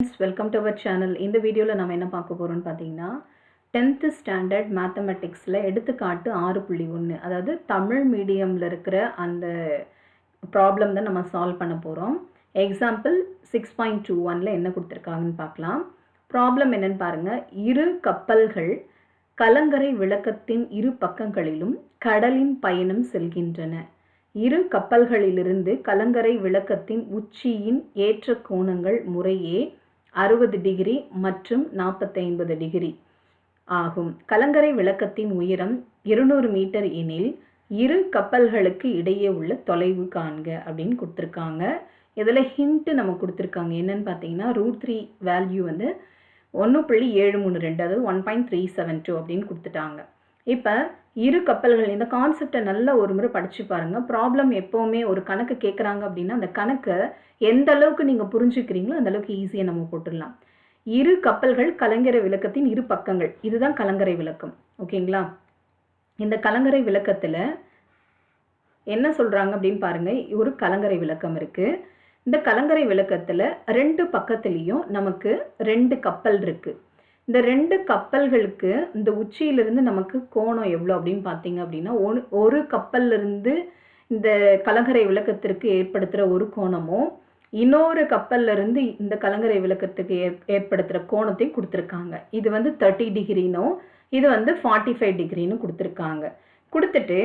Friends welcome to our channel இந்த வீடியோவில் நம்ம என்ன பார்க்க போகிறோம்னு பார்த்தீங்கன்னா டென்த்து ஸ்டாண்டர்ட் மேத்தமெட்டிக்ஸில் எடுத்துக்காட்டு ஆறு புள்ளி ஒன்று அதாவது தமிழ் மீடியமில் இருக்கிற அந்த ப்ராப்ளம் தான் நம்ம சால்வ் பண்ண போகிறோம் எக்ஸாம்பிள் சிக்ஸ் பாயிண்ட் டூ ஒனில் என்ன கொடுத்துருக்காங்கன்னு பார்க்கலாம். ப்ராப்ளம் என்னன்னு பாருங்கள் இரு கப்பல்கள் கலங்கரை விளக்கத்தின் இரு பக்கங்களிலும் கடலின் பயணம் செல்கின்றன. இரு கப்பல்களிலிருந்து கலங்கரை விளக்கத்தின் உச்சியின் ஏற்ற கோணங்கள் முறையே அறுபது டிகிரி மற்றும் நாற்பத்தைம்பது டிகிரி ஆகும். கலங்கரை விளக்கத்தின் உயரம் இருநூறு மீட்டர் எனில் இரு கப்பல்களுக்கு இடையே உள்ள தொலைவு காண்க அப்படின்னு கொடுத்துருக்காங்க. இதில் ஹிண்ட்டு நம்ம கொடுத்துருக்காங்க. என்னன்னு பார்த்தீங்கன்னா ரூட் த்ரீ வேல்யூ வந்து ஒன்று புள்ளி ஏழு மூணு ரெண்டு அதாவது one point three seven two அப்படின்னு கொடுத்துட்டாங்க. இப்போ இரு கப்பல்கள் இந்த கான்செப்டை நல்லா ஒரு முறை படித்து பாருங்கள் ப்ராப்ளம் எப்போவுமே ஒரு கணக்கு கேட்குறாங்க அப்படின்னா அந்த கணக்கை எந்த அளவுக்கு நீங்கள் புரிஞ்சுக்கிறீங்களோ அந்த அளவுக்கு ஈஸியாக நம்ம போட்டுடலாம். இரு கப்பல்கள் கலங்கரை விளக்கத்தின் இரு பக்கங்கள். இதுதான் கலங்கரை விளக்கம். ஓகேங்களா? இந்த கலங்கரை விளக்கத்தில் என்ன சொல்கிறாங்க அப்படின்னு பாருங்கள் ஒரு கலங்கரை விளக்கம் இருக்குது இந்த கலங்கரை விளக்கத்தில் ரெண்டு பக்கத்துலேயும் நமக்கு ரெண்டு கப்பல் இருக்குது இந்த ரெண்டு கப்பல்களுக்கு இந்த உச்சியிலிருந்து நமக்கு கோணம் எவ்வளோ அப்படின்னு பார்த்தீங்க அப்படின்னா ஒரு ஒரு கப்பல்லிருந்து இந்த கலங்கரை விளக்கத்திற்கு ஏற்படுத்துகிற ஒரு கோணமும் இன்னொரு கப்பல்ல இருந்து இந்த கலங்கரை விளக்கத்துக்கு ஏற் ஏற்படுத்துகிற கோணத்தையும் கொடுத்துருக்காங்க. இது வந்து தேர்ட்டி டிகிரினும் இது வந்து ஃபார்ட்டி ஃபைவ் டிகிரின்னு கொடுத்துருக்காங்க. கொடுத்துட்டு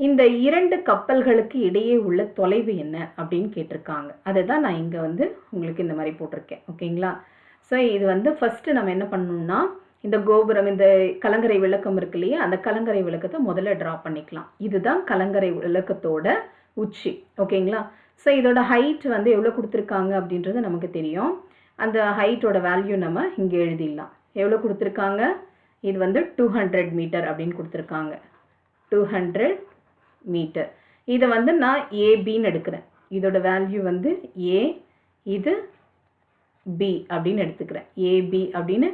இந்த இரண்டு கப்பல்களுக்கு இடையே உள்ள தொலைவு என்ன அப்படின்னு கேட்டிருக்காங்க. அதை தான் நான் இங்கே வந்து உங்களுக்கு இந்த மாதிரி போட்டிருக்கேன். ஓகேங்களா? ஸோ இது வந்து ஃபஸ்ட்டு நம்ம என்ன பண்ணணும்னா இந்த கோபுரம் இந்த கலங்கரை விளக்கம் இருக்கு இல்லையா? அந்த கலங்கரை விளக்கத்தை முதல்ல ட்ரா பண்ணிக்கலாம். இதுதான் கலங்கரை விளக்கத்தோட உச்சி. ஓகேங்களா ஸோ இதோட ஹைட் வந்து எவ்வளோ கொடுத்துருக்காங்க அப்படின்றது நமக்கு தெரியும். அந்த ஹைட்டோட வேல்யூ நம்ம இங்கே எழுதிடலாம். எவ்வளோ கொடுத்துருக்காங்க? இது வந்து டூ ஹண்ட்ரட் மீட்டர் அப்படின்னு கொடுத்துருக்காங்க. டூ ஹண்ட்ரட் மீட்டர் இதை வந்து நான் ஏபின்னு எடுக்கிறேன். இதோட வேல்யூ வந்து ஏ இது பி அப்படின்னு எடுத்துக்கிறேன். ஏபி அப்படின்னு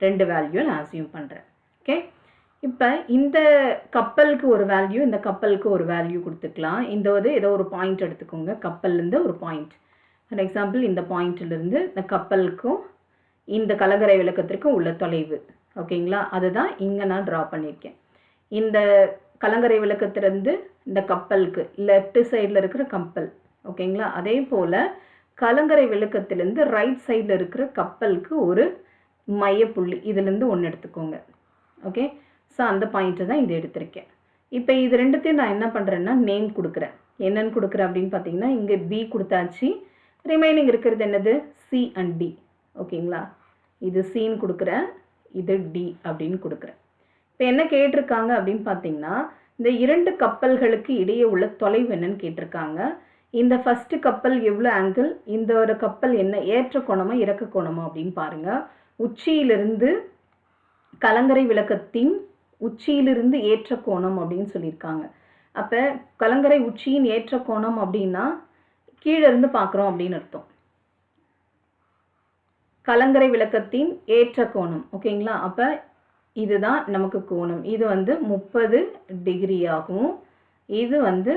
ரெண்டு வேல்யூ நான் அசியூம் பண்ணுறேன் ஓகே இப்போ இந்த கப்பலுக்கு ஒரு வேல்யூ இந்த கப்பலுக்கு ஒரு வேல்யூ கொடுத்துக்கலாம். இந்த இது ஏதோ ஒரு பாயிண்ட் எடுத்துக்கோங்க. கப்பல்லேருந்து ஒரு பாயிண்ட் ஃபார் எக்ஸாம்பிள் இந்த பாயிண்ட்லேருந்து இந்த கப்பலுக்கும் இந்த கலங்கரை விளக்கத்திற்கும் உள்ள தொலைவு. ஓகேங்களா அதுதான் இங்கே நான் ட்ரா பண்ணியிருக்கேன். இந்த கலங்கரை விளக்கத்திலேருந்து இந்த கப்பலுக்கு லெஃப்ட் சைடில் இருக்கிற கப்பல். ஓகேங்களா அதே போல் கலங்கரை விளக்கத்திலேருந்து ரைட் சைடில் இருக்கிற கப்பலுக்கு ஒரு மையப்புள்ளி. இதுலேருந்து ஒன்று எடுத்துக்கோங்க. ஓகே ஸோ அந்த பாயிண்ட்டை தான் இது எடுத்திருக்கேன். இப்போ இது ரெண்டுத்தையும் நான் என்ன பண்ணுறேன்னா நேம் கொடுக்குறேன். என்னென்னு கொடுக்குறேன் அப்படின்னு பார்த்தீங்கன்னா இங்கே பி கொடுத்தாச்சு. ரிமைனிங் இருக்கிறது என்னது? சி அண்ட் டி ஓகேங்களா? இது சின்னு கொடுக்குறேன். இது டி அப்படின்னு கொடுக்குறேன். இப்போ என்ன கேட்டிருக்காங்க அப்படின்னு பார்த்தீங்கன்னா இந்த இரண்டு கப்பல்களுக்கு இடையே உள்ள தொலைவு என்னன்னு கேட்டிருக்காங்க. இந்த ஃபஸ்ட்டு கப்பல் எவ்வளோ ஆங்கிள் இந்த ஒரு கப்பல் என்ன ஏற்ற கோணமா இறக்க கோணமா அப்படின்னு பாருங்க. உச்சியிலிருந்து கலங்கரை விளக்கத்தின் உச்சியிலிருந்து ஏற்ற கோணம் அப்படின்னு சொல்லியிருக்காங்க. அப்போ கலங்கரை உச்சியின் ஏற்ற கோணம் அப்படின்னா கீழே இருந்து பார்க்குறோம் அப்படின்னு அர்த்தம். கலங்கரை விளக்கத்தின் ஏற்ற கோணம் ஓகேங்களா? அப்போ இதுதான் நமக்கு கோணம். இது வந்து முப்பது டிகிரியாகவும் இது வந்து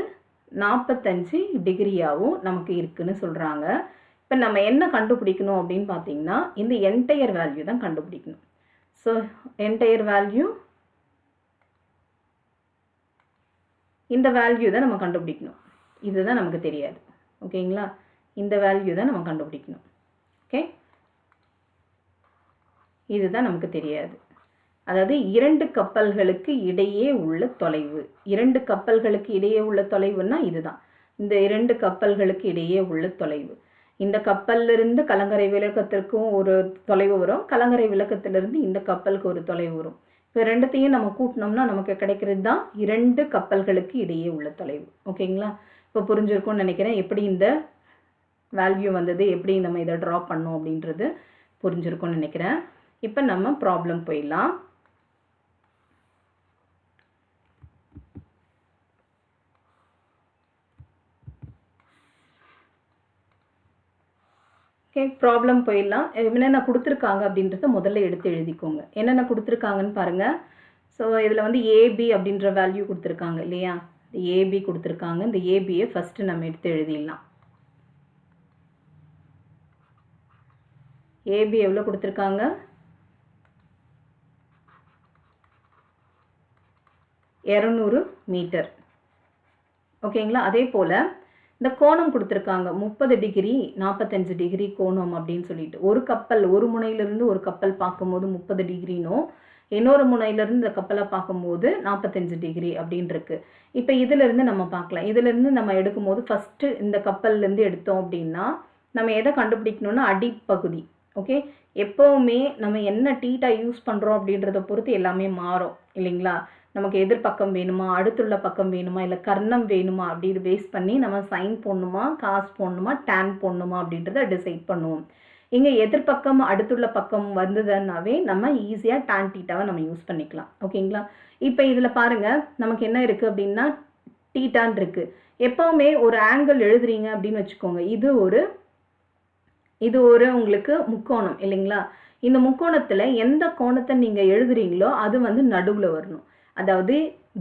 நாற்பத்தஞ்சு டிகிரியாகவும் நமக்கு இருக்குன்னு சொல்கிறாங்க இப்போ நம்ம என்ன கண்டுபிடிக்கணும் அப்படின்னு பார்த்தீங்கன்னா இந்த என்டையர் வேல்யூ தான் கண்டுபிடிக்கணும். ஸோ என்டையர் வேல்யூ இந்த வேல்யூ தான் நம்ம கண்டுபிடிக்கணும். இதுதான் நமக்கு தெரியாது. ஓகேங்களா இந்த வேல்யூ தான் நம்ம கண்டுபிடிக்கணும். ஓகே இதுதான் நமக்கு தெரியாது. அதாவது இரண்டு கப்பல்களுக்கு இடையே உள்ள தொலைவு. இரண்டு கப்பல்களுக்கு இடையே உள்ள தொலைவுன்னா இதுதான். இந்த இரண்டு கப்பல்களுக்கு இடையே உள்ள தொலைவு. இந்த கப்பல்லிருந்து கலங்கரை விளக்கத்திற்கும் ஒரு தொலைவு வரும். கலங்கரை விளக்கத்திலிருந்து இந்த கப்பலுக்கு ஒரு தொலைவு வரும். இப்போ ரெண்டுத்தையும் நம்ம கூட்டினோம்னா நமக்கு கிடைக்கிறது தான் இரண்டு கப்பல்களுக்கு இடையே உள்ள தொலைவு. ஓகேங்களா? இப்போ புரிஞ்சிருக்கும்னு நினைக்கிறேன். எப்படி இந்த வேல்யூ வந்தது? எப்படி நம்ம இதை ட்ரா பண்ணோம் அப்படின்றது புரிஞ்சிருக்கும்னு நினைக்கிறேன். இப்போ நம்ம ப்ராப்ளம் போயிடலாம். ஓகே ப்ராப்ளம் போயிடலாம். என்னென்ன கொடுத்துருக்காங்க அப்படின்றத முதல்ல எடுத்து எழுதிக்கோங்க. என்னென்ன கொடுத்துருக்காங்கன்னு பாருங்கள் ஸோ இதில் வந்து ஏபி அப்படின்ற வேல்யூ கொடுத்துருக்காங்க இல்லையா? ஏபி கொடுத்துருக்காங்க. இந்த ஏபியை ஃபஸ்ட்டு நம்ம எடுத்து எழுதிடலாம். ஏபி எவ்வளோ கொடுத்துருக்காங்க? இரநூறு மீட்டர். ஓகேங்களா அதே போல் இந்த கோணம் கொடுத்துருக்காங்க. முப்பது டிகிரி நாற்பத்தஞ்சு டிகிரி கோணம் அப்படின்னு சொல்லிட்டு. ஒரு கப்பல் ஒரு முனையிலிருந்து ஒரு கப்பல் பார்க்கும்போது முப்பது டிகிரினும் இன்னொரு முனையிலிருந்து இந்த கப்பலை பார்க்கும்போது நாற்பத்தஞ்சு டிகிரி அப்படின்னு இருக்கு இப்போ இதிலிருந்து நம்ம பார்க்கலாம். இதிலிருந்து நம்ம எடுக்கும்போது ஃபஸ்ட்டு இந்த கப்பல்லேருந்து எடுத்தோம் அப்படின்னா நம்ம எதை கண்டுபிடிக்கணும்னா அடிப்பகுதி. ஓகே? எப்போவுமே நம்ம என்ன டீட்டா யூஸ் பண்ணுறோம் அப்படின்றத பொறுத்து எல்லாமே மாறும். இல்லைங்களா? நமக்கு எதிர்பக்கம் வேணுமா? அடுத்துள்ள பக்கம் வேணுமா? இல்லை கர்ணம் வேணுமா? அப்படின்னு பேஸ் பண்ணி நம்ம சைன் போடணுமா? காசு போடணுமா? டேன் போடணுமா? அப்படின்றத டிசைட் பண்ணுவோம். இங்கே எதிர்பக்கம் அடுத்துள்ள பக்கம் வந்ததுன்னாவே நம்ம ஈஸியாக டேன் டீட்டாவை நம்ம யூஸ் பண்ணிக்கலாம். ஓகேங்களா இப்போ இதில் பாருங்கள் நமக்கு என்ன இருக்குது அப்படின்னா டீட்டான் இருக்குது எப்போவுமே ஒரு ஆங்கிள் எழுதுறீங்க அப்படின்னு வச்சுக்கோங்க. இது ஒரு இது ஒரு உங்களுக்கு முக்கோணம் இல்லைங்களா? இந்த முக்கோணத்தில் எந்த கோணத்தை நீங்கள் எழுதுறீங்களோ அது வந்து நடுவில் வரணும். அதாவது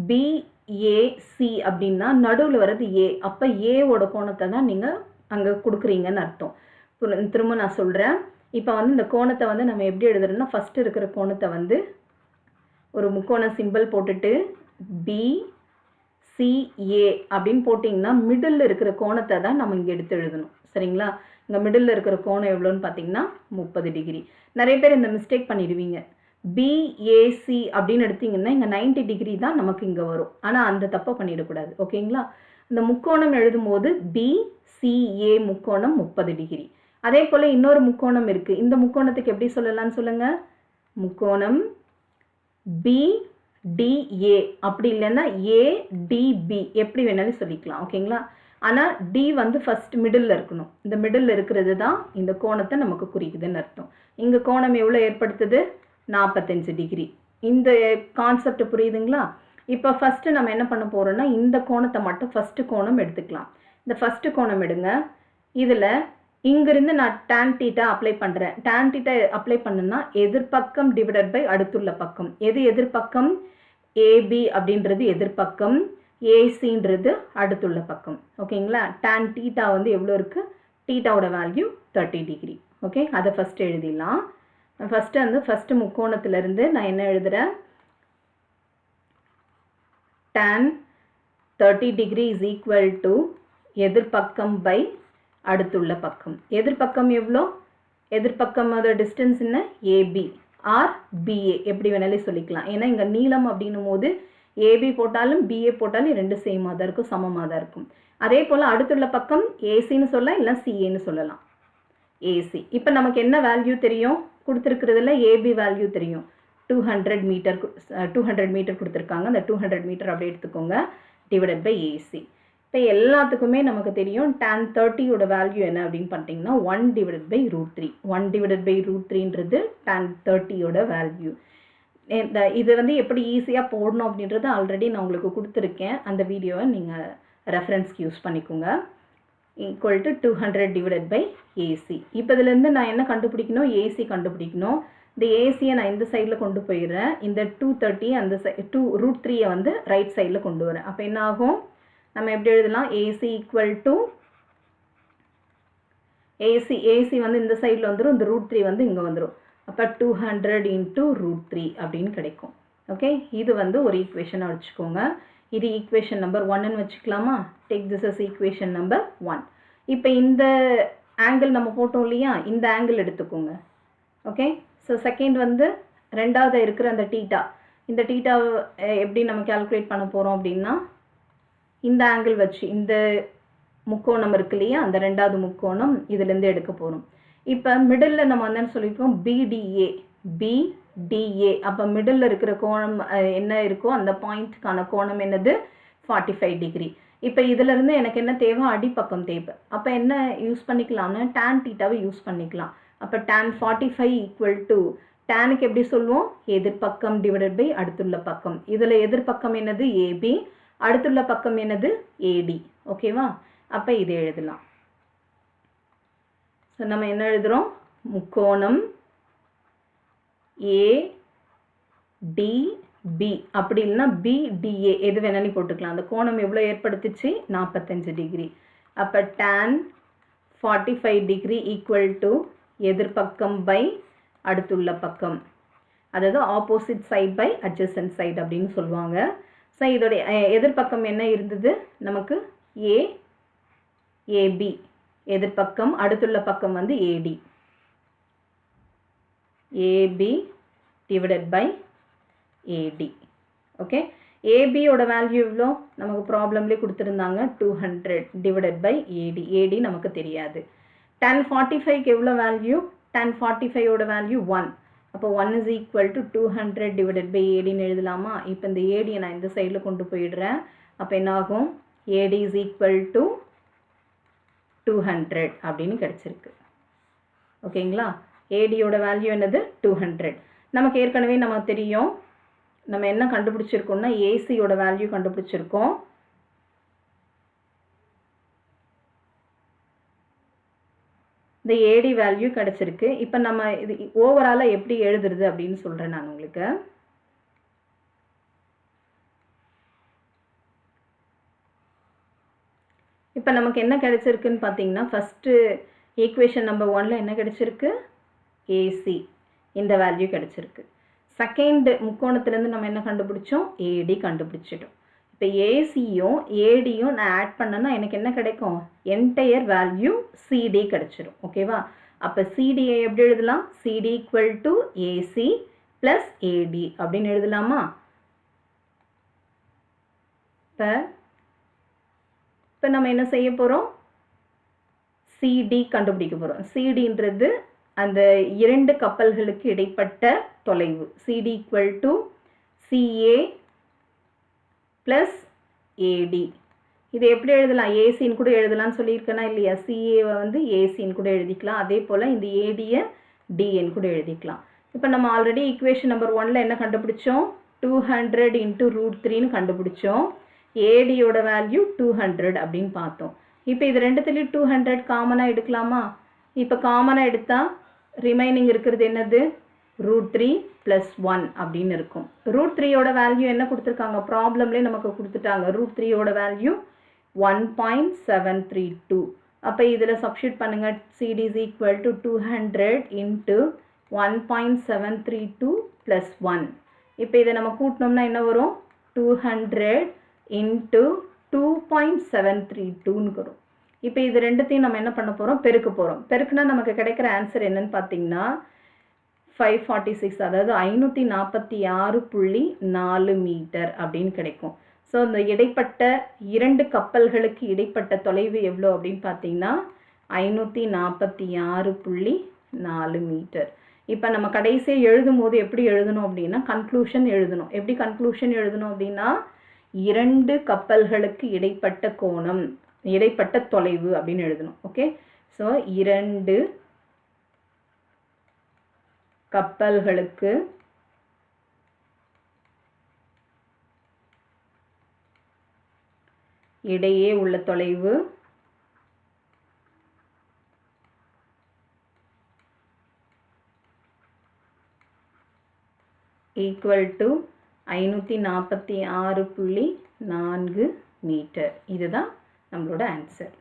பிஏசி அப்படின்னா நடுவில் வர்றது ஏ அப்போ ஏவோட கோணத்தை தான் நீங்கள் அங்கே கொடுக்குறீங்கன்னு அர்த்தம். திரும்ப நான் சொல்கிறேன் இப்போ வந்து இந்த கோணத்தை வந்து நம்ம எப்படி எழுதுறோம்னா ஃபஸ்ட்டு இருக்கிற கோணத்தை வந்து ஒரு முக்கோண சிம்பிள் போட்டுட்டு பி சிஏ அப்படின்னு போட்டிங்கன்னா மிடில் இருக்கிற கோணத்தை தான் நம்ம இங்கே எடுத்து எழுதணும். சரிங்களா? இங்கே மிடில் இருக்கிற கோணம் எவ்வளோன்னு பார்த்தீங்கன்னா முப்பது டிகிரி நிறைய பேர் இந்த மிஸ்டேக் பண்ணிடுவீங்க. பிஏசி அப்படின்னு எடுத்தீங்கன்னா இங்கே 90 டிகிரி தான் நமக்கு இங்கே வரும். ஆனால் அந்த தப்பை பண்ணிடக்கூடாது. ஓகேங்களா? இந்த முக்கோணம் எழுதும்போது பிசிஏ முக்கோணம் முப்பது டிகிரி அதே போல் இன்னொரு முக்கோணம் இருக்குது இந்த முக்கோணத்துக்கு எப்படி சொல்லலாம்னு சொல்லுங்கள் முக்கோணம் பிடிஏ அப்படி இல்லைன்னா ஏடிபி எப்படி வேணாலும் சொல்லிக்கலாம். ஓகேங்களா? ஆனால் டி வந்து ஃபஸ்ட் மிடில் இருக்கணும். இந்த மிடில் இருக்கிறது தான் இந்த கோணத்தை நமக்கு குறிக்குதுன்னு அர்த்தம். இங்கே கோணம் எவ்வளோ ஏற்படுத்துது? நாற்பத்தஞ்சு டிகிரி இந்த கான்செப்ட் புரியுதுங்களா? இப்போ ஃபஸ்ட்டு நம்ம என்ன பண்ண போகிறோம்னா இந்த கோணத்தை மட்டும் ஃபஸ்ட்டு கோணம் எடுத்துக்கலாம். இந்த ஃபஸ்ட்டு கோணம் எடுங்க. இதில் இங்கிருந்து நான் டேன் டீட்டா அப்ளை பண்ணுறேன் டேன் டீட்டா அப்ளை பண்ணுன்னா எதிர்பக்கம் டிவைடட் பை அடுத்துள்ள பக்கம். எது எதிர்பக்கம்? ஏபி அப்படின்றது எதிர்பக்கம். ஏசின்றது அடுத்துள்ள பக்கம். ஓகேங்களா? டேன் டீட்டா வந்து எவ்வளோ இருக்குது டீட்டாவோட வேல்யூ தேர்ட்டி டிகிரி ஓகே? அதை ஃபஸ்ட்டு எழுதிடலாம். ஃபஸ்ட்டு வந்து ஃபஸ்ட்டு முக்கோணத்துலேருந்து நான் என்ன எழுதுகிறேன் tan thirty degree is equal to எதிர்பக்கம் by அடுத்துள்ள பக்கம். எதிர்பக்கம் எவ்வளோ? எதிர்பக்கம் அதோட டிஸ்டன்ஸ் என்ன? ஏபி ஆர் பிஏ எப்படி வேணாலும் சொல்லிக்கலாம். ஏன்னா இங்கே நீளம் அப்படின்னும் போது ஏபி போட்டாலும் பிஏ போட்டாலும் ரெண்டு சேமாக தான் இருக்கும் சமமாக தான் இருக்கும். அதே போல் அடுத்துள்ள பக்கம் ஏசின்னு சொல்லலாம் இல்லை சிஏன்னு சொல்லலாம். ஏசி இப்போ நமக்கு என்ன வேல்யூ தெரியும்? கொடுத்துருக்கிறதுல ஏபி வேல்யூ தெரியும். Two hundred meter two hundred meter கொடுத்துருக்காங்க. அந்த டூ ஹண்ட்ரட் மீட்டர் அப்படி எடுத்துக்கோங்க. டிவைடட் பை ஏசி இப்போ எல்லாத்துக்குமே நமக்கு தெரியும் டென் தேர்ட்டியோட வேல்யூ என்ன அப்படின்னு பார்த்தீங்கன்னா one divided by root three one divided by root த்ரீன்றது tan தேர்ட்டியோட வேல்யூ இந்த இது வந்து எப்படி ஈஸியாக போடணும் அப்படின்றத ஆல்ரெடி நான் உங்களுக்கு கொடுத்துருக்கேன். அந்த வீடியோவை நீங்கள் ரெஃபரன்ஸ்க்கு யூஸ் பண்ணிக்கோங்க. Equal to two hundred divided by AC இப்போ இதுலேருந்து நான் என்ன கண்டுபிடிக்கணும்? ஏசி கண்டுபிடிக்கணும். இந்த ஏசியை நான் இந்த சைடில் கொண்டு போயிடுறேன். இந்த டூ தேர்ட்டி அந்த சை டூ ரூட் த்ரீயை வந்து ரைட் சைடில் கொண்டு வரேன். அப்போ என்ன ஆகும்? நம்ம எப்படி எழுதலாம்? AC equal to AC AC வந்து இந்த சைடில் வந்துடும் இந்த ரூட் த்ரீ வந்து இங்கே வந்துடும் அப்போ two hundred into root three அப்படின்னு கிடைக்கும். ஓகே இது வந்து ஒரு ஈக்குவேஷனாக வச்சுக்கோங்க. இது ஈக்குவேஷன் நம்பர் ஒன்னு வச்சுக்கலாமா? Take this is equation number one இப்போ இந்த ஆங்கிள் நம்ம போட்டோம் இல்லையா? இந்த ஆங்கிள் எடுத்துக்கோங்க. ஓகே ஸோ செகண்ட் வந்து ரெண்டாவது இருக்கிற அந்த டீட்டா இந்த டீட்டா எப்படி நம்ம கேல்குலேட் பண்ண போகிறோம் அப்படின்னா இந்த ஆங்கிள் வச்சு இந்த முக்கோணம் இருக்கு இல்லையா? அந்த ரெண்டாவது முக்கோணம் இதுலேருந்து எடுக்க போகிறோம் இப்போ மிடில் நம்ம என்னன்னு சொல்லியிருக்கோம்? பிடிஏ பிடிஏ டிஏ அப்போ மிடில் இருக்கிற கோணம் என்ன இருக்கோ அந்த பாயிண்ட்டுக்கான கோணம் என்னது? ஃபார்ட்டி ஃபைவ் டிகிரி இப்போ இதிலிருந்து எனக்கு என்ன தேவை? அடிப்பக்கம் தேவை. அப்போ என்ன யூஸ் பண்ணிக்கலாம்னா டேன் டீட்டாவை யூஸ் பண்ணிக்கலாம். அப்போ tan forty five equal to டேனுக்கு எப்படி சொல்லுவோம்? எதிர்பக்கம் டிவைடட் பை அடுத்துள்ள பக்கம். இதில் எதிர்பக்கம் என்னது? ஏபி அடுத்துள்ள பக்கம் என்னது? ஏடி ஓகேவா அப்போ இதை எழுதலாம். ஸோ நம்ம என்ன எழுதுகிறோம் முக்கோணம் ஏ டி பி அப்படி இல்லைன்னா பிடிஏ எது வேணாலும் போட்டுக்கலாம். அந்த கோணம் எவ்வளோ ஏற்படுத்துச்சு? நாற்பத்தஞ்சு டிகிரி அப்போ tan forty five degree equal to எதிர்பக்கம் by அடுத்துள்ள பக்கம். அதாவது opposite side by adjacent side அப்படின்னு சொல்லுவாங்க. ஸோ இதோடைய எதிர்பக்கம் என்ன இருந்தது? நமக்கு ஏ ஏபி எதிர்பக்கம் அடுத்துள்ள பக்கம் வந்து AD AB divided by AD okay ஏபியோட value எவ்வளோ? நமக்கு ப்ராப்ளம்லேயே கொடுத்துருந்தாங்க two hundred divided by AD AD நமக்கு தெரியாது. டென் ஃபார்ட்டி ஃபைவ்க்கு எவ்வளோ வேல்யூ டென் ஃபார்ட்டி ஃபைவோட வேல்யூ ஒன் அப்போ one is equal to two hundred divided by ஏடின்னு எழுதலாமா? இப்போ இந்த ஏடியை நான் இந்த சைடில் கொண்டு போயிடுறேன். அப்போ என்ன ஆகும் AD is equal to two hundred அப்படின்னு கிடச்சிருக்கு. ஓகேங்களா? ஏடியோட வேல்யூ என்னது? டூ ஹண்ட்ரட் நமக்கு ஏற்கனவே நமக்கு தெரியும். நம்ம என்ன கண்டுபிடிச்சிருக்கோம்னா ஏசியோட வேல்யூ கண்டுபிடிச்சிருக்கோம். இந்த ஏடி வேல்யூ கிடச்சிருக்கு. இப்போ நம்ம இது ஓவராலாக எப்படி எழுதுறது அப்படின்னு சொல்கிறேன் நான் உங்களுக்கு. இப்போ நமக்கு என்ன கிடச்சிருக்குன்னு பார்த்தீங்கன்னா ஃபஸ்ட்டு ஈக்குவேஷன் நம்பர் ஒனில் என்ன கிடச்சிருக்கு? ஏசி இந்த வேல்யூ கிடச்சிருக்கு. செகண்ட் முக்கோணத்துலேருந்து நம்ம என்ன கண்டுபிடிச்சோம்? ஏடி கண்டுபிடிச்சிட்டோம். இப்போ ஏசியும் ஏடியும் நான் ஆட் பண்ணேன்னா எனக்கு என்ன கிடைக்கும்? என்டையர் வேல்யூ சிடி கிடச்சிரும். ஓகேவா அப்போ சிடியை எப்படி எழுதலாம்? CD equal to AC plus AD அப்படின்னு எழுதலாமா? இப்போ இப்போ நம்ம என்ன செய்ய போகிறோம் சிடி கண்டுபிடிக்க போகிறோம் சிடின்றது அந்த இரண்டு கப்பல்களுக்கு இடைப்பட்ட தொலைவு. CD equal to CA plus AD இதை எப்படி எழுதலாம்? ஏசின்னு கூட எழுதலாம்னு சொல்லியிருக்கேனா இல்லையா? சிஏவை வந்து ஏசின்னு கூட எழுதிக்கலாம். அதே போல் இந்த ஏடியை டிஎன் கூட எழுதிக்கலாம். இப்போ நம்ம ஆல்ரெடி ஈக்குவேஷன் நம்பர் ஒனில் என்ன கண்டுபிடிச்சோம்? டூ ஹண்ட்ரட் இன்ட்டு ரூட் த்ரீன்னு கண்டுபிடிச்சோம். ஏடியோட வேல்யூ டூ ஹண்ட்ரட் அப்படின்னு பார்த்தோம். இப்போ இது ரெண்டுத்துலேயும் டூ ஹண்ட்ரட் காமனாக எடுக்கலாமா? இப்போ காமனாக எடுத்தால் ரிமைனிங் இருக்கிறது என்னது? ரூட் த்ரீ ப்ளஸ் ஒன் அப்படின்னு இருக்கும். ரூட் த்ரீயோட வேல்யூ என்ன கொடுத்துருக்காங்க? ப்ராப்ளம்லே நமக்கு கொடுத்துட்டாங்க. ரூட் த்ரீயோட value one point seven three two அப்போ இதில் சப்ஸ்டியூட் பண்ணுங்கள் CD is equal to two hundred into one point seven three two plus one இப்போ இதை நம்ம கூட்டினோம்னா என்ன வரும்? Two hundred into two point seven three டூன்னு வரும். இப்போ இது ரெண்டுத்தையும் நம்ம என்ன பண்ண போகிறோம் பெருக்க போகிறோம் பெருக்குனா நமக்கு கிடைக்கிற ஆன்சர் என்னன்னு பார்த்தீங்கன்னா ஃபைவ் ஃபார்ட்டி சிக்ஸ் அதாவது ஐநூற்றி நாற்பத்தி ஆறு புள்ளி நாலு மீட்டர் அப்படின்னு கிடைக்கும். ஸோ இந்த இடைப்பட்ட இரண்டு கப்பல்களுக்கு இடைப்பட்ட தொலைவு எவ்வளோ அப்படின்னு பார்த்தீங்கன்னா ஐநூற்றி நாற்பத்தி ஆறு புள்ளி நாலு மீட்டர். இப்போ நம்ம கடைசியாக எழுதும் போது எப்படி எழுதணும் அப்படின்னா கன்க்ளூஷன் எழுதணும். எப்படி கன்க்ளூஷன் எழுதணும் அப்படின்னா இரண்டு கப்பல்களுக்கு இடைப்பட்ட கோணம். இடைப்பட்ட தொலைவு அப்படின்னு எழுதணும். ஓகே ஸோ இரண்டு கப்பல்களுக்கு இடையே உள்ள தொலைவு ஈக்குவல் டு ஐநூற்றி நாற்பத்தி ஆறு புள்ளி நான்கு மீட்டர் இதுதான் நம்மளோட ஆன்சர்